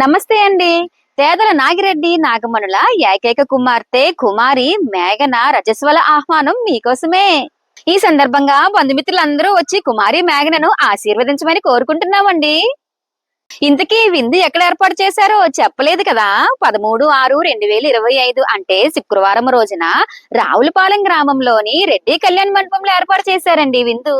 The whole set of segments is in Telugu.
నమస్తే అండి. పేదల నాగిరెడ్డి నాగమణుల ఏకైక కుమార్తె కుమారి మేఘన రజస్వల ఆహ్వానం మీకోసమే. ఈ సందర్భంగా బంధుమిత్రులందరూ వచ్చి కుమారి మేఘనను ఆశీర్వదించమని కోరుకుంటున్నామండి. ఇంతకీ విందు ఎక్కడ ఏర్పాటు చేశారో చెప్పలేదు కదా. పదమూడు ఆరు రెండు వేల ఇరవై ఐదు అంటే శుక్రవారం రోజున రావులపాలెం గ్రామంలోని రెడ్డి కళ్యాణ్ మండపంలో ఏర్పాటు చేశారండి విందు.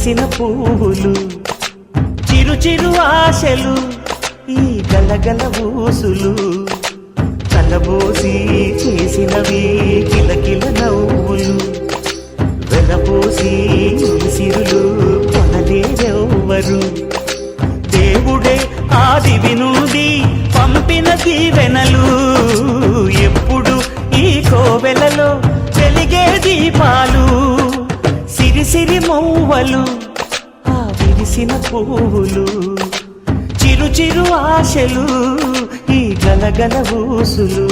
విరిసిన పువ్వులు చిరు చిరు ఆశలు ఈ గలగల ఊసులు. కలబోసి చేసినవి కిలకిల నవ్వులు. వెలబోసి సిరులు కొనలేరెవ్వరు దేవుడే ఆది నుండి పంపిన దీవెనలు. ఎప్పుడు ఈ కోవెలలో వెలిగే దీపా సిరి సిరి మౌవలు ఆ విరిసిన పువ్వులు చిరు చిరు ఆశలు ఈ గలగల ఊసులు.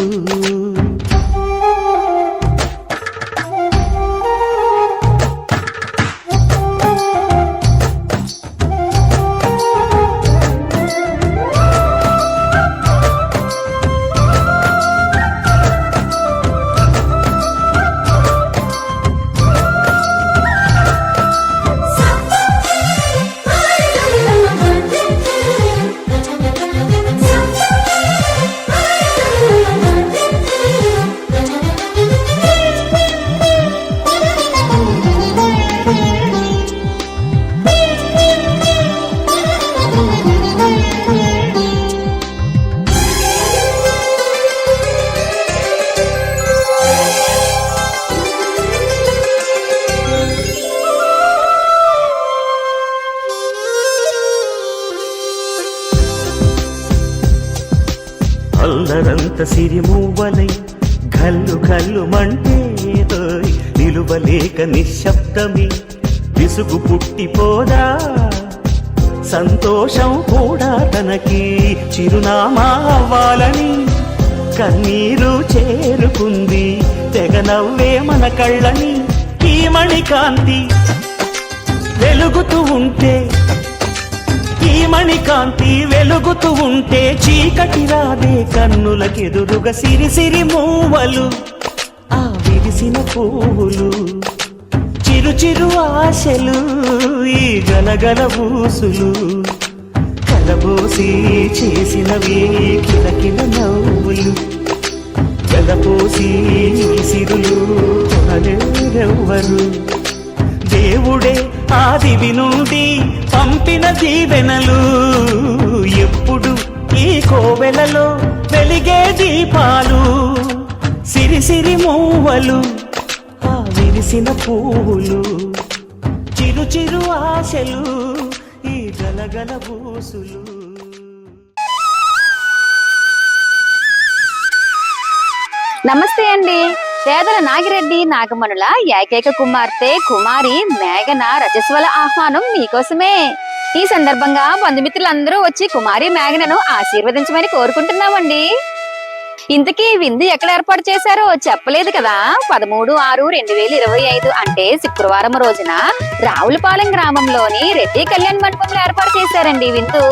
అల్లరంత సిరిమూవలై గల్లు గల్లు మంటేదోయ్ నిలువలేక నిశ్శబ్దమి విసుగు పుట్టిపోదా? సంతోషం కూడా తనకి చిరునామా అవ్వాలని కన్నీరు చేరుకుంది తెగ నవ్వే మన కళ్ళని ఈ మణికాంతి వెలుగుతూ ఉంటే ఈ మణికాంతి వెలుగుతూ ఉంటే చీకటి రాదే కన్నులకెదురుగా సిరిసిరి మూవలు ఆ విరిసిన పువ్వులు చిరు చిరు ఆశలు ఈ గలగల ఊసులు కలబోసి చేసినవి కిలకిల నవ్వులు గలపోసి సిరులు కొనలేరెవ్వరు దేవుడే ఆదివి నుండి పంపిన దీవెనలు. ఎప్పుడు ఈ కోవెలలో వెలిగే దీపాలు. సిరిసిరి మూవలు ఆ విరిసిన పువ్వులు. చిరు చిరు ఆశలు ఈ గలగల పూసులు నమస్తే అండి. పేదల నాగిరెడ్డి నాగమణుల ఏకైక కుమార్తె కుమారి మేఘన రజస్వల ఆహ్వానం మీకోసమే. ఈ సందర్భంగా బంధుమిత్రులందరూ వచ్చి కుమారి మేఘనను ఆశీర్వదించమని కోరుకుంటున్నామండి. ఇంతకీ విందు ఎక్కడ ఏర్పాటు చేశారో చెప్పలేదు కదా. పదమూడు ఆరు రెండు వేల ఇరవై ఐదు అంటే శుక్రవారం రోజున రావులపాలెం గ్రామంలోని రెడ్డి కళ్యాణ్ మండపంలో ఏర్పాటు చేశారండి విందు.